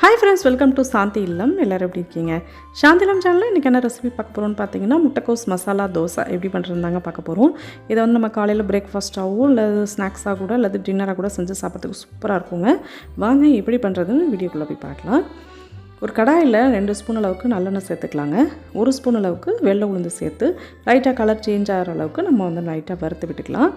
Hi friends welcome to Shanti Illam எல்லோரும் எப்படி இருக்கீங்க? சாந்தி இல்லம் சேனலில் இன்றைக்கி என்ன ரெசிபி பார்க்க போகிறோம்னு பார்த்தீங்கன்னா முட்டைக்கோஸ் மசாலா தோசை எப்படி பண்ணுறதுதாங்க பார்க்க போகிறோம் இதை வந்து நம்ம காலையில் பிரேக்ஃபாஸ்ட்டாகவும் இல்லை ஸ்நாக்ஸாக கூட அல்லது டின்னராக கூட செஞ்சு சாப்பிட்றதுக்கு சூப்பராக இருக்குங்க. வாங்க எப்படி பண்ணுறதுன்னு வீடியோக்குள்ளே போய் பார்க்கலாம். ஒரு கடாயில் ரெண்டு ஸ்பூன் அளவுக்கு நல்லெண்ணெய் சேர்த்துக்கலாங்க. ஒரு ஸ்பூன் அளவுக்கு வெள்ளை உளுந்து சேர்த்து லைட்டாக கலர் சேஞ்ச் ஆகிற அளவுக்கு நம்ம வந்து லைட்டாக வறுத்து விட்டுக்கலாம்.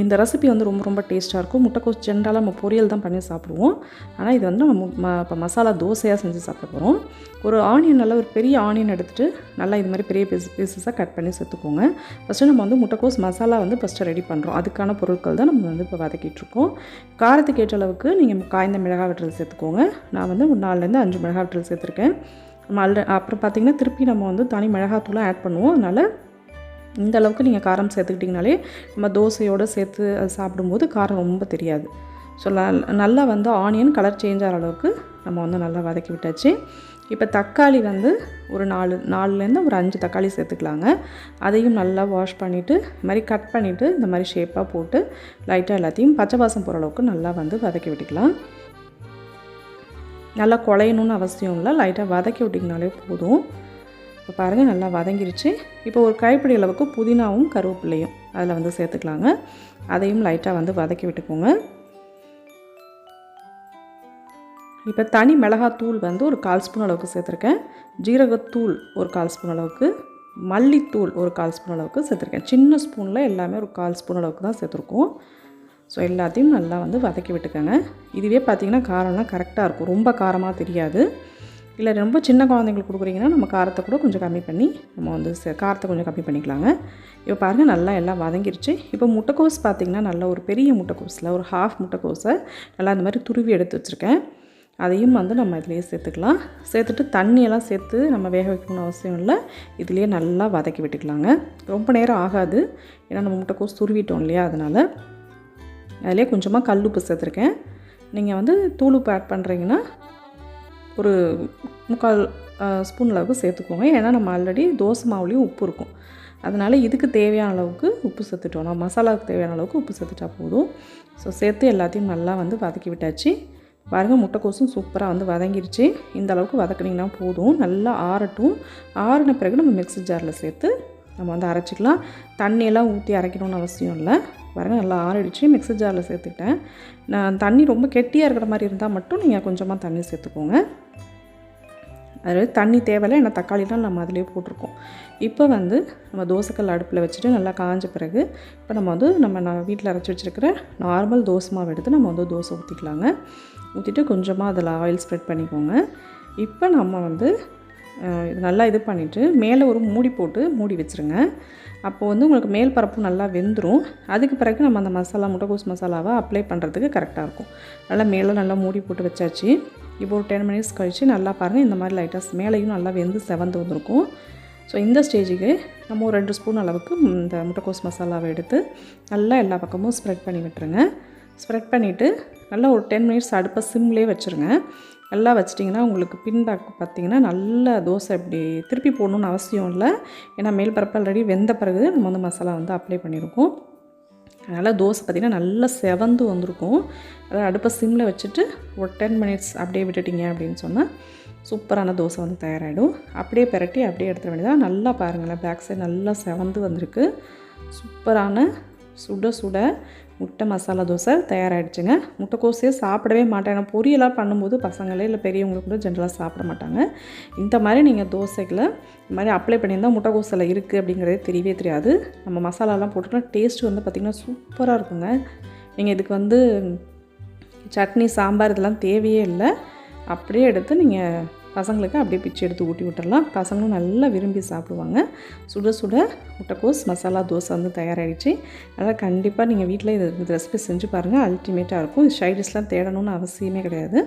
இந்த ரெசிபி வந்து ரொம்ப ரொம்ப டேஸ்ட்டாக இருக்கும். முட்டைக்கோஸ் ஜென்ரலாக நம்ம பொரியல் தான் பண்ணி சாப்பிடுவோம். ஆனால் இது வந்து நம்ம ம இப்போ மசாலா தோசையாக செஞ்சு சாப்பிட போகிறோம் ஒரு ஆனியன் நல்லா ஒரு பெரிய ஆனியன் எடுத்துகிட்டு நல்லா இது மாதிரி பெரிய பீஸ் பீசஸாக கட் பண்ணி சேர்த்துக்கோங்க. ஃபஸ்ட்டு நம்ம வந்து முட்டைக்கோஸ் மசாலா வந்து ஃபஸ்ட்டு ரெடி பண்ணுறோம் அதுக்கான பொருட்கள் தான் நம்ம வந்து இப்போ வதக்கிட்டுருக்கோம் காரத்துக்கு ஏற்ற அளவுக்கு நீங்கள் காய்ந்த மிளகாய் வெட்டுறது சேர்த்துக்கோங்க. நான் வந்து ஒரு நாலுலேருந்து அஞ்சு மிளகாய் வெட்டுறது சேர்த்துருக்கேன். நம்ம அப்புறம் பார்த்திங்கன்னா திருப்பி நம்ம வந்து தனி மிளகாத்தூளை ஆட் பண்ணுவோம். அதனால் இந்த அளவுக்கு நீங்கள் காரம் சேர்த்துக்கிட்டிங்கனாலே நம்ம தோசையோடு சேர்த்து அது சாப்பிடும்போது காரம் ரொம்ப தெரியாது. ஸோ நல்லா வந்து ஆனியன் கலர் சேஞ்ச் ஆகிற அளவுக்கு நம்ம வந்து நல்லா வதக்கி விட்டாச்சு. இப்போ தக்காளி வந்து ஒரு நாலு நாலுலேருந்து ஒரு அஞ்சு தக்காளி சேர்த்துக்கலாங்க. அதையும் நல்லா வாஷ் பண்ணிவிட்டு இது மாதிரி கட் பண்ணிவிட்டு இந்த மாதிரி ஷேப்பாக போட்டு லைட்டாக எல்லாத்தையும் பச்சை வாசம் போகிற அளவுக்கு நல்லா வந்து வதக்கி விட்டுக்கலாம். நல்லா குழையணும்னு அவசியம் இல்லை. லைட்டாக வதக்கி விட்டிங்கனாலே போதும். இப்போ பாருங்கள் நல்லா வதங்கிருச்சு. இப்போ ஒரு கைப்பிடி அளவுக்கு புதினாவும் கருவேப்பிலையும் அதில் வந்து சேர்த்துக்கலாங்க. அதையும் லைட்டாக வந்து வதக்கி விட்டுக்கோங்க. இப்போ தனி மிளகாத்தூள் வந்து ஒரு கால் ஸ்பூன் அளவுக்கு சேர்த்துருக்கேன். ஜீரகத்தூள் ஒரு கால் ஸ்பூன் அளவுக்கு மல்லித்தூள் ஒரு கால் ஸ்பூன் அளவுக்கு சேர்த்துருக்கேன். சின்ன ஸ்பூனில் எல்லாமே ஒரு கால் ஸ்பூன் அளவுக்கு தான் சேர்த்துருக்கோம். ஸோ எல்லாத்தையும் நல்லா வந்து வதக்கி விட்டுக்கோங்க. இதுவே பார்த்திங்கன்னா காரம்லாம் கரெக்டாக இருக்கும். ரொம்ப காரமாக தெரியாது. இல்லை ரொம்ப சின்ன குழந்தைங்களுக்கு கொடுக்குறீங்கன்னா நம்ம காரத்தை கூட கொஞ்சம் கம்மி பண்ணி நம்ம வந்து காரத்தை கொஞ்சம் கம்மி பண்ணிக்கலாங்க. இப்போ பாருங்கள் நல்லா எல்லாம் வதங்கிருச்சு. இப்போ முட்டைக்கோஸ் பார்த்திங்கன்னா நல்ல ஒரு பெரிய முட்டைக்கோஸில் ஒரு ஹாஃப் முட்டைக்கோஸை நல்லா இந்த மாதிரி துருவி எடுத்து வச்சுருக்கேன். அதையும் வந்து நம்ம இதிலேயே சேர்த்துக்கலாம். சேர்த்துட்டு தண்ணியெல்லாம் சேர்த்து நம்ம வேக வைக்கணும்னு அவசியம் இல்லை. இதுலேயே நல்லா வதக்கி விட்டுக்கலாங்க. ரொம்ப நேரம் ஆகாது. ஏன்னா நம்ம முட்டைக்கோஸ் துருவிட்டோம் இல்லையா? அதனால் அதிலே கொஞ்சமாக கல் உப்பு சேர்த்துருக்கேன். நீங்கள் வந்து தூள் உப்பு ஆட் பண்ணுறீங்கன்னா ஒரு முக்கால் ஸ்பூன் அளவுக்கு சேர்த்துக்கோங்க. ஏன்னா நம்ம ஆல்ரெடி தோசை மாவுலேயும் உப்பு இருக்கும். அதனால் இதுக்கு தேவையான அளவுக்கு உப்பு சேர்த்துட்டோம். நம்ம மசாலாவுக்கு தேவையான அளவுக்கு உப்பு சேர்த்துட்டா போதும். ஸோ சேர்த்து எல்லாத்தையும் நல்லா வந்து வதக்கி விட்டாச்சு. பாருங்கள் முட்டைக்கோசும் சூப்பராக வந்து வதங்கிருச்சு. இந்த அளவுக்கு வதக்குனிங்கன்னா போதும். நல்லா ஆறட்டும். ஆறின பிறகு நம்ம மிக்ஸி ஜாரில் சேர்த்து நம்ம வந்து அரைச்சிக்கலாம். தண்ணியெல்லாம் ஊற்றி அரைக்கணும்னு அவசியம் இல்லை. பாருங்கள் நல்லா ஆறிடுச்சு. மிக்ஸி ஜாரில் சேர்த்துக்கிட்டேன். நான் தண்ணி ரொம்ப கெட்டியாக இருக்கிற மாதிரி இருந்தால் மட்டும் நீங்கள் கொஞ்சமாக தண்ணி சேர்த்துக்கோங்க. அதாவது தண்ணி தேவையில்லை ஏன்னா தக்காளிலாம் நம்ம அதிலே போட்டிருக்கோம். இப்போ வந்து நம்ம தோசைக்கல் அடுப்பில் வச்சுட்டு நல்லா காஞ்ச பிறகு இப்போ நம்ம வந்து நம்ம நான் வீட்டில் அரைச்சி வச்சுருக்கிற நார்மல் தோசை மாவு எடுத்து நம்ம வந்து தோசை ஊற்றிக்கலாங்க ஊற்றிட்டு கொஞ்சமாக அதில் ஆயில் ஸ்ப்ரெட் பண்ணிக்கோங்க. இப்போ நம்ம வந்து நல்லா இது பண்ணிவிட்டு மேலே ஒரு மூடி போட்டு மூடி வச்சுருங்க. அப்போது வந்து உங்களுக்கு மேல் பரப்பு நல்லா வெந்துடும் அதுக்கு பிறகு நம்ம அந்த மசாலா முட்டைகோஸ் மசாலாவை அப்ளை பண்ணுறதுக்கு கரெக்டாக இருக்கும். நல்லா மேலே நல்லா மூடி போட்டு வச்சாச்சு. இப்போ ஒரு டென் மினிட்ஸ் கழித்து நல்லா பாருங்கள் இந்த மாதிரி லைட்டாக மேலேயும் நல்லா வெந்து செவந்து வந்திருக்கும். ஸோ இந்த ஸ்டேஜுக்கு நம்ம ஒரு ரெண்டு ஸ்பூன் அளவுக்கு இந்த முட்டைக்கோஸ் மசாலாவை எடுத்து நல்லா எல்லா பக்கமும் ஸ்ப்ரெட் பண்ணி விட்டுருங்க. ஸ்ப்ரெட் பண்ணிவிட்டு நல்லா ஒரு டென் மினிட்ஸ் அடுப்பை சிம்லேயே வச்சுருங்க. நல்லா வச்சிட்டிங்கன்னா உங்களுக்கு பின்பேக் பார்த்திங்கன்னா நல்ல தோசை இப்படி திருப்பி போடணுன்னு அவசியம் இல்லை. ஏன்னா மேல் பரப்பு ஆல்ரெடி வெந்த பிறகு நம்ம வந்து மசாலா வந்து அப்ளை பண்ணியிருக்கோம் அதனால் தோசை பார்த்திங்கன்னா நல்லா செவந்து வந்திருக்கும். அதாவது அடுப்பை சிம்மில் வச்சுட்டு ஒரு டென் மினிட்ஸ் அப்படியே விட்டுட்டிங்க அப்படின்னு சொன்னால் சூப்பரான தோசை வந்து தயாராகிடும் அப்படியே பெரட்டி அப்படியே எடுத்துட வேண்டியதாக நல்லா பாருங்களேன் பேக் சைடு நல்லா செவந்து வந்திருக்கு. சூப்பரான சுட சுட முட்டை மசாலா தோசை தயாராகிடுச்சுங்க முட்டைக்கோசையே சாப்பிடவே மாட்டேன். ஏன்னா பொரியலாக பண்ணும்போது பசங்களே இல்லை பெரியவங்களுக்கு கூட ஜென்ரலாக சாப்பிட மாட்டாங்க. இந்த மாதிரி நீங்கள் தோசைகளை இந்த மாதிரி அப்ளை பண்ணியிருந்தால் முட்டைக்கோசில் இருக்குது அப்படிங்கிறதே தெரியவே தெரியாது. நம்ம மசாலாலாம் போட்டுக்கலாம் டேஸ்ட் வந்து பார்த்திங்கன்னா சூப்பராக இருக்குங்க. நீங்கள் இதுக்கு வந்து சட்னி சாம்பார் இதெல்லாம் தேவையே இல்லை. அப்படியே எடுத்து நீங்கள் பசங்களுக்கு அப்படியே பிச்சு எடுத்து ஊட்டி விட்டுறலாம். பசங்களும் நல்லா விரும்பி சாப்பிடுவாங்க. சுட சுட முட்டைக்கோஸ் மசாலா தோசை வந்து தயாராகிடுச்சு அதனால் கண்டிப்பாக நீங்கள் வீட்டில் இது இந்த ரெசிபி செஞ்சு பாருங்கள் அல்டிமேட்டாக இருக்கும். ஷைடிஷ்லாம் தேடணும்னு அவசியமே கிடையாது.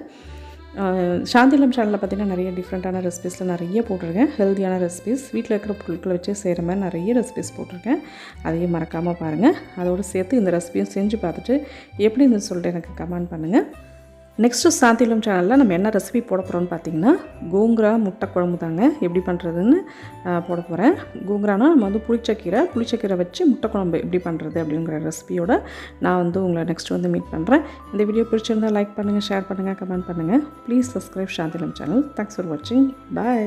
சாந்திலம் சேனலில் பார்த்தீங்கன்னா நிறைய டிஃப்ரெண்ட்டான ரெசிபிஸில் நிறைய போட்டிருக்கேன். ஹெல்த்தியான ரெசிபிஸ் வீட்டில் இருக்கிற பொருட்களை வச்சு செய்கிற மாதிரி நிறைய ரெசிபிஸ் போட்டிருக்கேன். அதையும் மறக்காமல் பாருங்கள் அதோடு சேர்த்து இந்த ரெசிபியும் செஞ்சு பார்த்துட்டு எப்படி இருந்துன்னு சொல்லிட்டு எனக்கு கமெண்ட் பண்ணுங்கள் நெக்ஸ்ட்டு சாந்திலும் சேனலில் நம்ம என்ன ரெசிபி போட போகிறோம்னு பார்த்தீங்கன்னா கோங்குரா முட்டை குழம்பு தாங்க. எப்படி பண்ணுறதுன்னு போட போகிறேன் கோங்குரானா நம்ம வந்து புளிச்சக்கீரை புளிச்சக்கீரை வச்சு முட்டை குழம்பு எப்படி பண்ணுறது அப்படிங்கிற ரெசிபியோட நான் வந்து உங்களை நெக்ஸ்ட் வந்து மீட் பண்ணுறேன் இந்த வீடியோ பிடிச்சிருந்தால் லைக் பண்ணுங்கள் ஷேர் பண்ணுங்கள் கமெண்ட் பண்ணுங்கள் please subscribe Shantilam channel thanks for வாட்சிங் பாய்